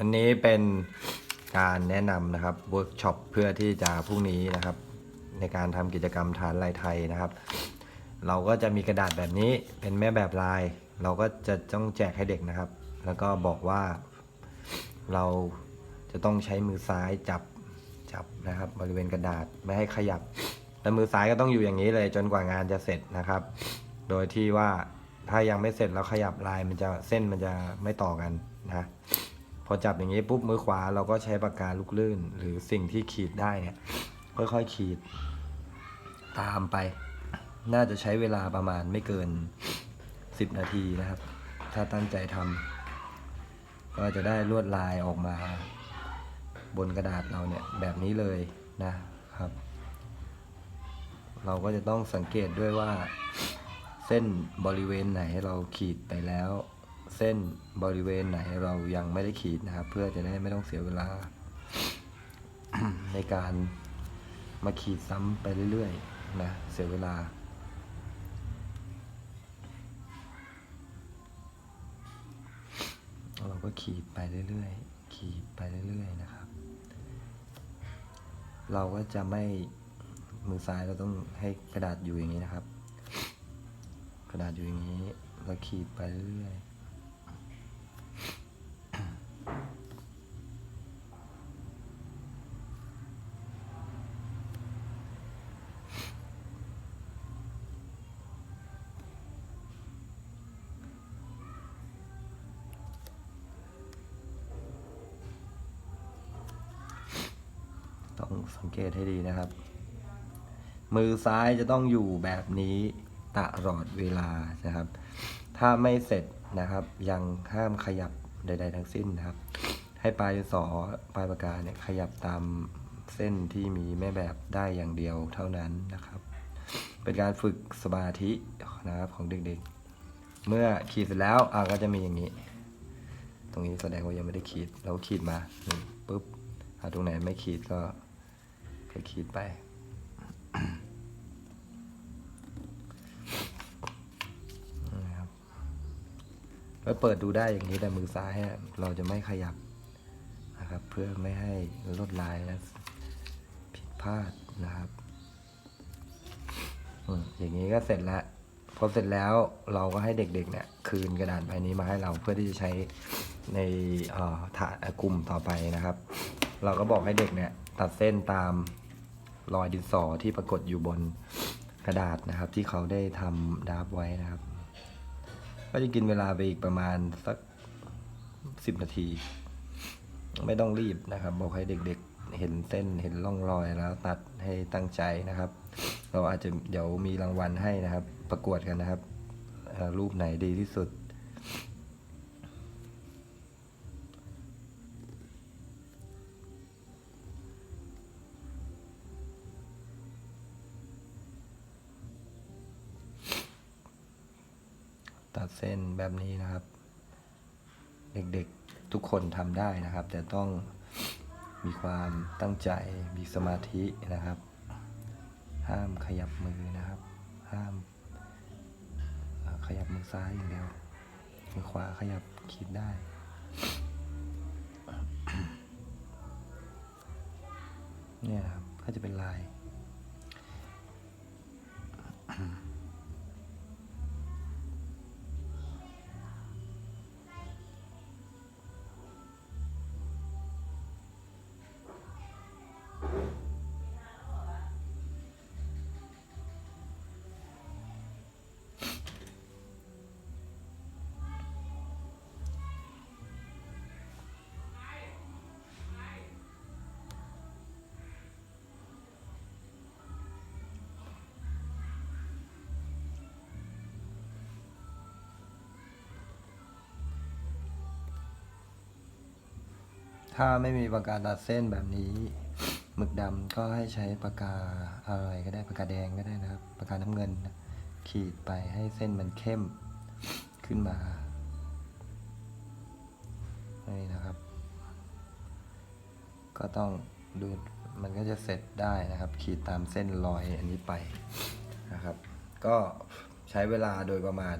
อันนี้เป็นการแนะนำนะครับเวิร์กช็อปเพื่อที่จะพรุ่งนี้นะครับ ในการทำกิจกรรมฐานลายไทยนะครับ เราก็จะมีกระดาษแบบนี้เป็นแม่แบบลาย เราก็จะต้องแจกให้เด็กนะครับ แล้วก็บอกว่าเราจะต้องใช้มือซ้ายจับจับนะครับ บริเวณกระดาษไม่ให้ขยับแต่มือซ้ายก็ต้องอยู่อย่างนี้เลยจนกว่างานจะเสร็จนะครับ โดยที่ว่าถ้ายังไม่เสร็จแล้วขยับลายมันจะเส้นมันจะไม่ต่อกันนะ พอจับอย่างนี้ปุ๊บมือขวาเราก็ใช้ปากกาลูกลื่น หรือสิ่งที่ขีดได้เนี่ยค่อยๆขีดตามไป น่าจะใช้เวลาประมาณไม่เกิน 10 นาทีนะครับ ถ้าตั้งใจทำก็จะได้ลวดลายออกมา บนกระดาษเราเนี่ยแบบนี้เลยนะครับ เราก็จะต้องสังเกตด้วยว่า เส้นบริเวณไหนเราขีดไปแล้ว เส้นบริเวณไหนเรายังไม่ได้ขีดนะครับ เพื่อจะได้ไม่ต้องเสียเวลา ในการมาขีดซ้ำไปเรื่อยๆนะเสียเวลาเราก็ขีดไปเรื่อยๆ ขีดไปเรื่อยๆนะครับ เราก็จะไม่มือซ้ายเราต้องให้กระดาษอยู่อย่างนี้นะครับ กระดาษอยู่อย่างนี้เราขีดไปเรื่อยๆ สังเกตให้ดีนะครับ มือซ้ายจะต้องอยู่แบบนี้ตลอดเวลานะครับ ถ้าไม่เสร็จนะครับ ยังห้ามขยับใด ๆ ทั้งสิ้นนะครับ ให้ปลายสอปลายปากกาเนี่ยขยับตามเส้นที่มีแม่แบบได้อย่างเดียวเท่านั้นนะครับ เป็นการฝึกสมาธินะครับของเด็กๆ เมื่อขีดเสร็จแล้วอะก็จะมีอย่างนี้ ตรงนี้แสดงว่ายังไม่ได้ขีดเราขีดมาหนึ่งปุ๊บตรงไหนไม่ขีดก็ ก็ขีดไป นะครับแล้วเปิดดูได้อย่างนี้แต่มือซ้ายเราจะไม่ขยับนะครับ เพื่อไม่ให้ลดลายและผิดพลาดนะครับอย่างนี้ก็เสร็จแล้วพอเสร็จแล้วเราก็ให้เด็กๆเนี่ยคืนกระดาษใบนี้มาให้เราเพื่อที่จะใช้ในถาเอ่อกลุ่มต่อไปนะครับ เราก็บอกให้เด็กเนี่ยตัดเส้นตาม รอยดินสอที่ปรากฏอยู่บนกระดาษนะครับ ที่เขาได้ทำดาบไว้นะครับ ก็จะกินเวลาไปอีกประมาณสักสิบนาที ไม่ต้องรีบนะครับ บอกให้เด็กๆเห็นเส้นเห็นร่องรอยแล้วตัดให้ตั้งใจนะครับ เราอาจจะเดี๋ยวมีรางวัลให้นะครับ ประกวดกันนะครับรูปไหนดีที่สุด ตัดเส้นแบบนี้นะครับ เด็กๆทุกคนทำได้นะครับ แต่ต้องมีความตั้งใจมีสมาธินะครับ ห้ามขยับมือนะครับ ห้ามขยับมือซ้ายอย่างเดียวมือขวาขยับขีดได้เนี่ยครับก็จะเป็นลาย ถ้าไม่มีปากกาตัดเส้นแบบนี้ หมึกดำก็ให้ใช้ปากกาอะไรก็ได้ปากกาแดงก็ได้นะครับปากกาน้ำเงิน ขีดไปให้เส้นมันเข้มขึ้นมานี่นะครับ ก็ต้องดูมันก็จะเสร็จได้นะครับ ขีดตามเส้นรอยอันนี้ไปนะครับ ก็ใช้เวลาโดยประมาณ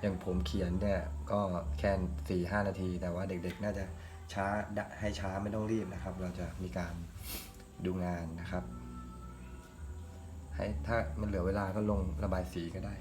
อย่างผมเขียนเนี่ย ก็แค่สี่ห้านาที แต่ว่าเด็กๆ น่าจะ ช้าให้ช้าไม่ต้องรีบนะครับ เราจะมีการดูงานนะครับ ให้ถ้ามันเหลือเวลาก็ลงระบายสีก็ได้